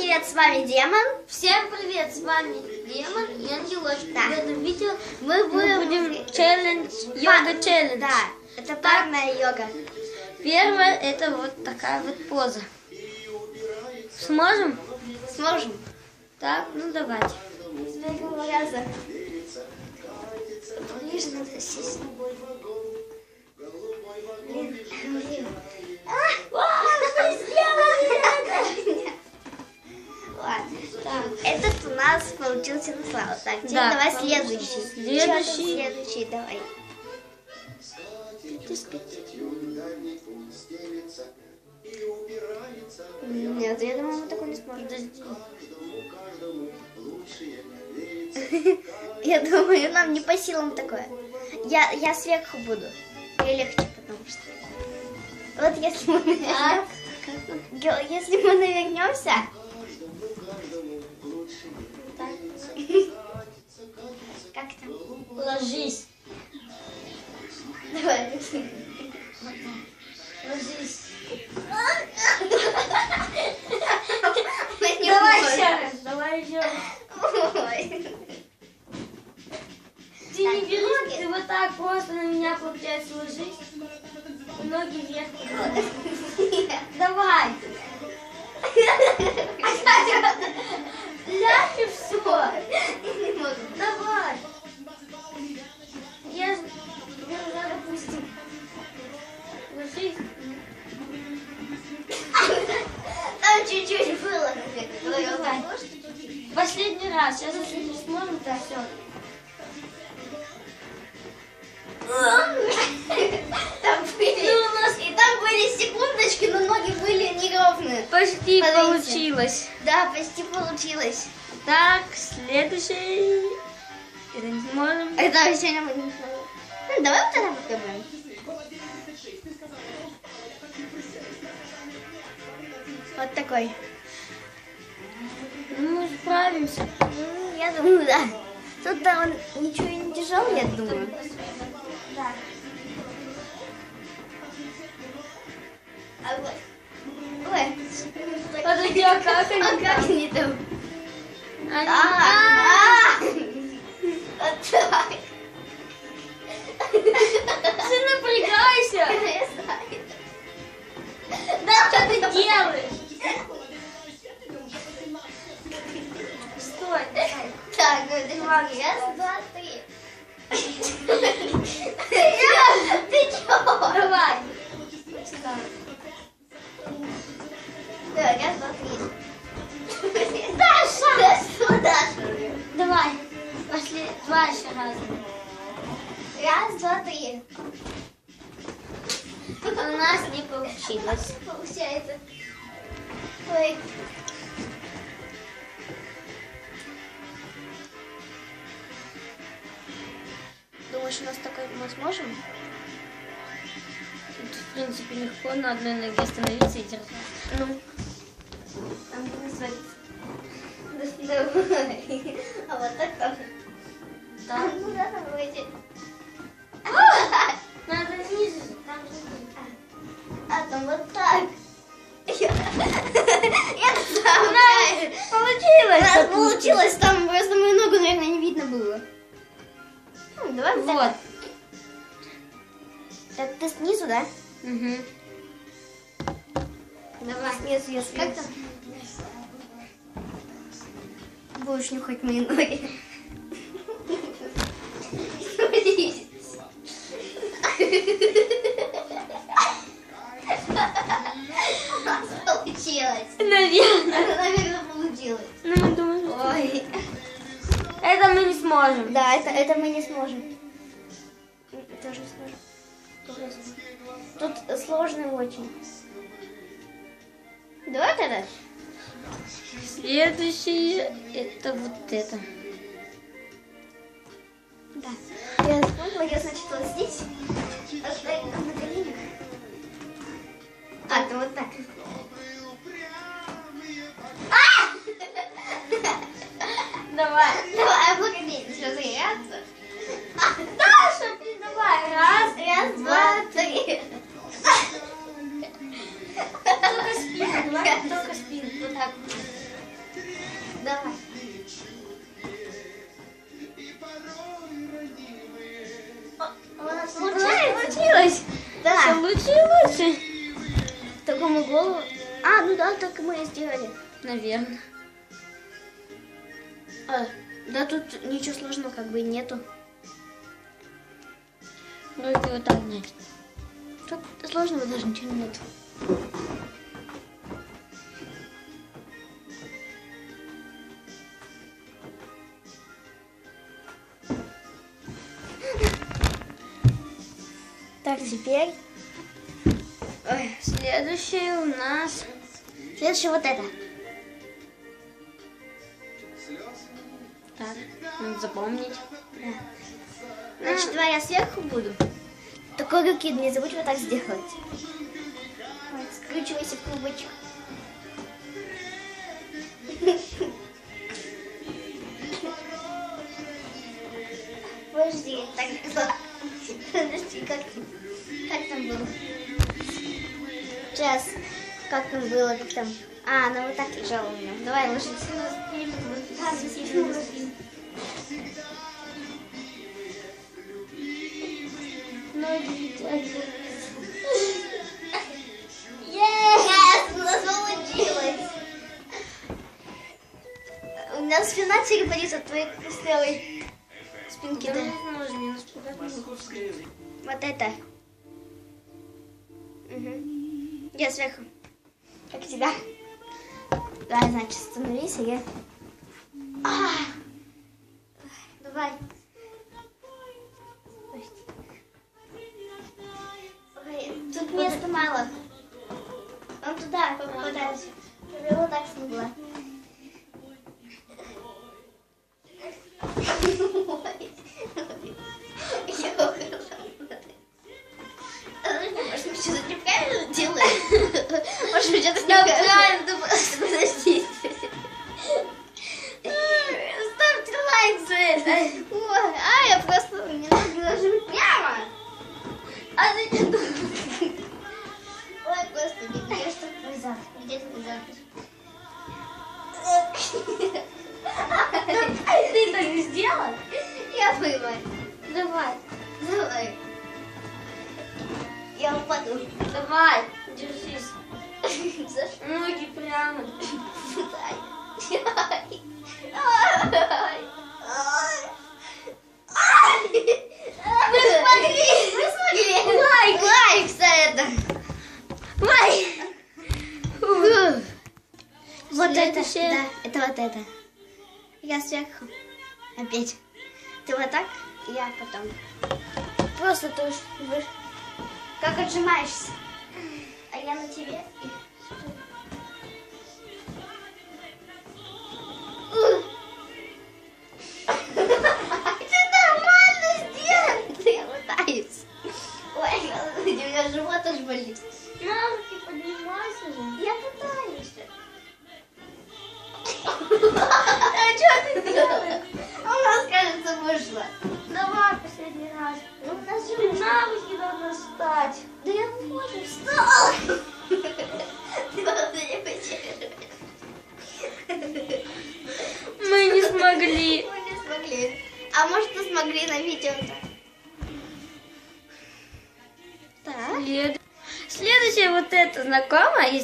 привет, с вами Демон. Всем привет, с вами Демон и Ангелочка. Да. В этом видео Мы мы будем... будем челлендж, йога челлендж. Да, это парная йога. Первое это вот такая вот поза. Сможем? Сможем. Так, ну давайте. Раза. Ближе надо сесть. Блин, получился на славу. Так, теперь Да, давай следующий. Следующий. Следующий, давай. Нет, я думаю, мы такой не сможем. Подожди. Я думаю, нам не по силам такое. Я, я сверху буду. Мне легче, потому что. Вот если мы Так. навернем- если мы навернемся, Ложись. Давай. Ложись. Давай еще раз. Давай еще раз. Ты не ноги. ты вот так просто на меня, получается, ложись. Ноги вверх. Последний раз. Сейчас, если не сможем, то все. Там были, Ну, у нас- и там были секундочки, но ноги были неровные. Почти Смотрите. получилось. Да, почти получилось. Так, следующий. Это не сможем. Это сегодня мы не сможем. Ну, давай вот это попробуем. Вот такой. Ну, мы справимся. Ну, я думаю, да. Тут да, он ничего не тяжелый, я думаю. Да. А. Ой. Подожди, а как они А как они там? Они- А, а. Так. Ты напрягайся. Да, что ты делаешь? Так, смотри. Раз, два, три. Ты чё? Давай. Давай, раз, два, три. Даша! Что, Даша? Давай. Пошли два еще раза. Раз, два, три. У нас не получилось. Получается. Ой. Мы сможем? Тут, в принципе, легко на одной ноге остановиться и держать. Ну. А вот так тоже. Да. Ну да, там. Надо ниже, там же ниже. А там вот так. Я сам нас У получилось! нас получилось, там просто мою ногу, наверное, не видно было. Ну, давай Вот. Так. Ты снизу, да? Угу. Давай. Снизу, я Как снизу. там? Будешь нюхать мои ноги. Получилось. Наверное. Наверное, получилось. Ну, думаем, что- Ой. Это мы не сможем. Да, это, это мы не сможем. Тут сложно очень. Давай тогда. Следующее это вот это. Да. Я вспомнила, я, значит, вот здесь. На коленях. А, ты вот так. А! Давай. Давай, погоди, сейчас раз. Даша, ты давай. Раз, получилось? Да. Все лучше. Такому голову. А, ну да, так мы и сделали. Наверное. А, да, тут ничего сложного как бы нету. Ну, это вот так, нет. Тут сложного даже ничего нету. Теперь Ой, следующее у нас... следующее вот это. Так, надо запомнить. Значит, два я сверху буду. Такой руки не забудь вот так сделать. Вот, скручивайся в клубочек. Подожди, так Сейчас. Как там было, как там? А, она вот так лежала у меня. Давай, ложись. Ноги. Yes, у нас получилось. У меня спина тереборится от твоей костлявой спинки. Да, Да. Вот это. Угу. Я сверху. Как тебя? Давай, значит, становись, и я... А! Давай. Ой, тут места мало. Он туда попадается. Чтобы я вот так смогла. Может, что-то Да, неправильно Подождите. Ставьте лайк за это. А я просто не ложу прямо. А ты не Ой, господи, где что зад? Где зад? Ты так не сделал? Я понимаю. Давай, Давай. Я упаду. давай, держись. Ноги прямо. Мы смогли! Мы смогли! Лайк! Лайк за это! Лайк. Вот это, да, это вот это. Я сверху. Опять. Ты вот так, я потом. Просто ты уж как отжимаешься. А я на тебе. и- Ух. Ты нормально сделал. Ты я пытаюсь. Ой, у меня живот аж болит. На руки поднимайся же. Я пытаюсь. А что ты делаешь?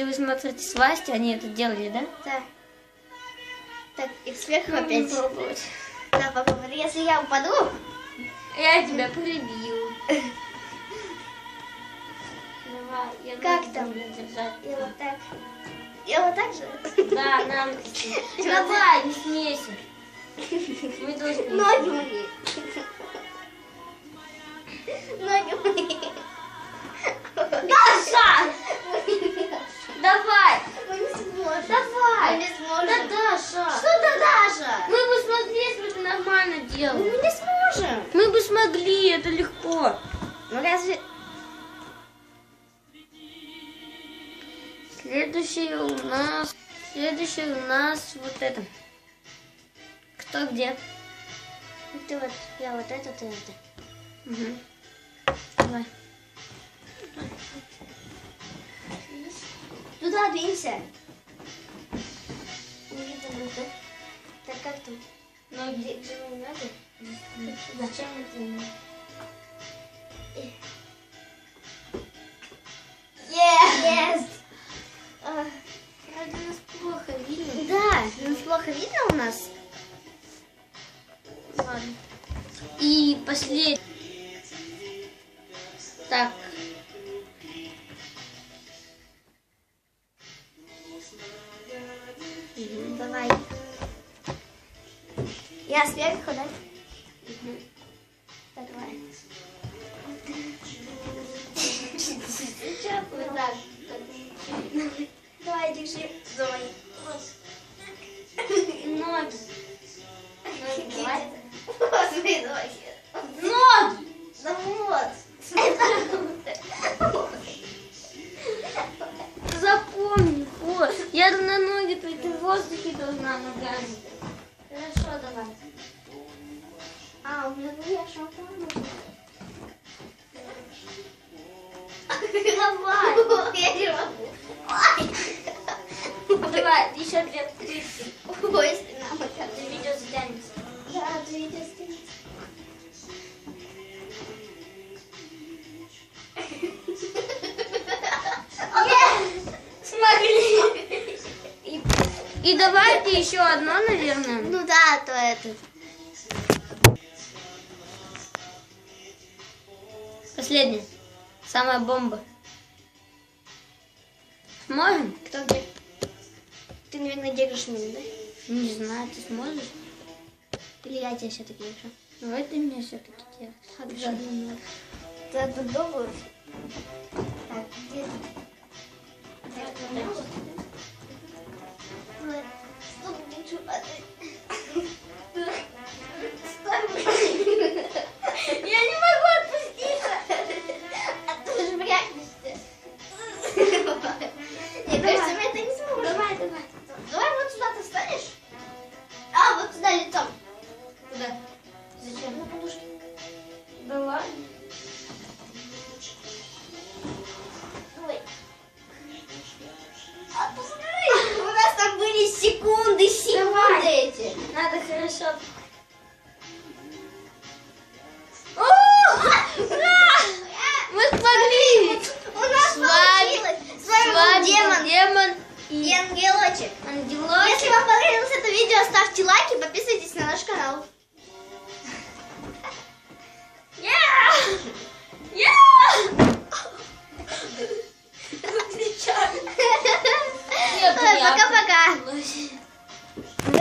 Если вы смотрите с Васти, они это делали, да? Да. Так, и сверху Надо опять. попробовать. Да, попробуй. Если я упаду, Я тебя прибью. Давай, я Как там? держать. я вот так. Я вот так же. Да, нам. Давай, не смейся. Мы должны. Ноги мои. Ноги мои. Даша! Давай! Мы не сможем. Давай! Мы не сможем. Да, Даша! Что ты, Даша? Мы бы смогли, если бы ты нормально Мы делал. не сможем. Мы смогли, это легко. Ну разве... Следующее у нас... Следующее у нас вот это. Кто где? Ты вот, я вот это, ты это. Угу. Давай. Туда двинься. Не видно? Так как там? Ноги. Где, где мои ноги? Зачем это? Yes! Yes! А, За мои. Ноги. Ноги. Ноги! Да вот. Запомни, вот. Я на ноги, ты в воздухе должна ногами. Хорошо, давай. А, у меня я шапка. Давай. Я не могу. Давай, еще две птички. Ой, спина моя. Это видео затянется. Да, ты видишь, ты- Смогли. И, и давайте еще одно, наверное. Ну да, то это. Последнее. Самая бомба. Сможем? Держишь меня, да? Не знаю, ты сможешь? Или я тебя все-таки держу? Давай ты мне все-таки делаешь. Хорошо. Ты тут долго? Так, где ты? Ой, стоп,